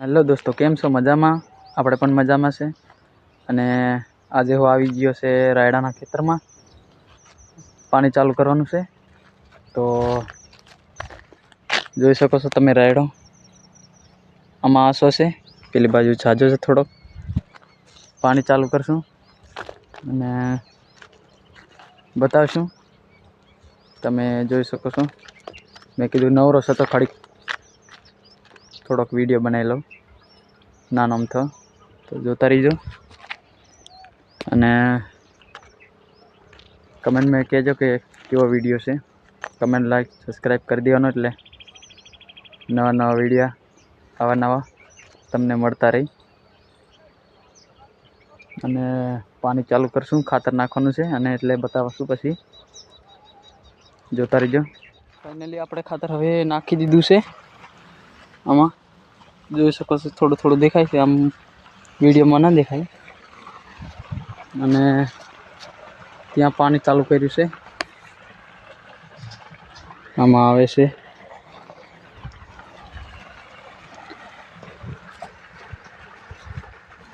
Hello દોસ્તો, કેમ છો? મજામાં? આપણે પણ મજામાં છે. અને આજે હું આવી ગયો છે રાયડાના ખેતરમાં. પાણી ચાલુ કરવાનું છે. તો જોઈ શકો છો તમે રાયડો. આમાં આસો છે. પેલી બાજુ છાજો છે થોડોક. પાણી ચાલુ કરશું. અને બતાવશું. તમે જોઈ શકો છો. મેં કીધું નવરો છે તો ખાલી થોડોક વીડિયો બનાવી લઉં. નાનો અમથો. તો જોતા રહીજો. અને કમેન્ટમાં કહેજો કે કેવો વીડિયો છે. કમેન્ટ લાઈક સબસ્ક્રાઈબ કરી દેવાનો એટલે નવા નવા વિડીયા આવા નવા તમને મળતા રહી. અને પાણી ચાલુ કરશું, ખાતર નાખવાનું છે. અને એટલે બતાવશું પછી. જોતા રહીજો. ફાઇનલી આપણે ખાતર હવે નાખી દીધું છે. આમાં જોઈ શકો છો થોડું થોડું દેખાય છે આમ વિડીયોમાં ના દેખાય. અને ત્યાં પાણી ચાલુ કર્યું છે. આમાં આવે છે.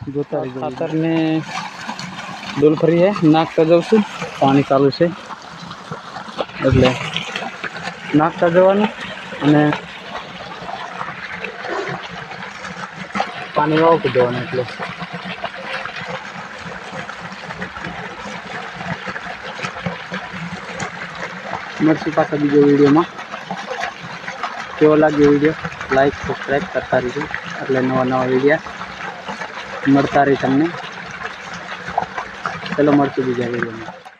જોતા ખાતરને ડોલ ફરી છે નાખતા જાઉં છું. પાણી ચાલુ છે. એટલે નાખતા જવાનું અને પાણી વાવતું જવાનું એટલે. મળશું પાછા બીજો વિડીયોમાં. કેવો લાગ્યો વીડિયો? લાઈક સબસ્ક્રાઈબ કરતા રહીજો. એટલે નવા નવા વિડીયા મળતા રહી તમને. ચલો મળશું બીજા વિડીયોમાં.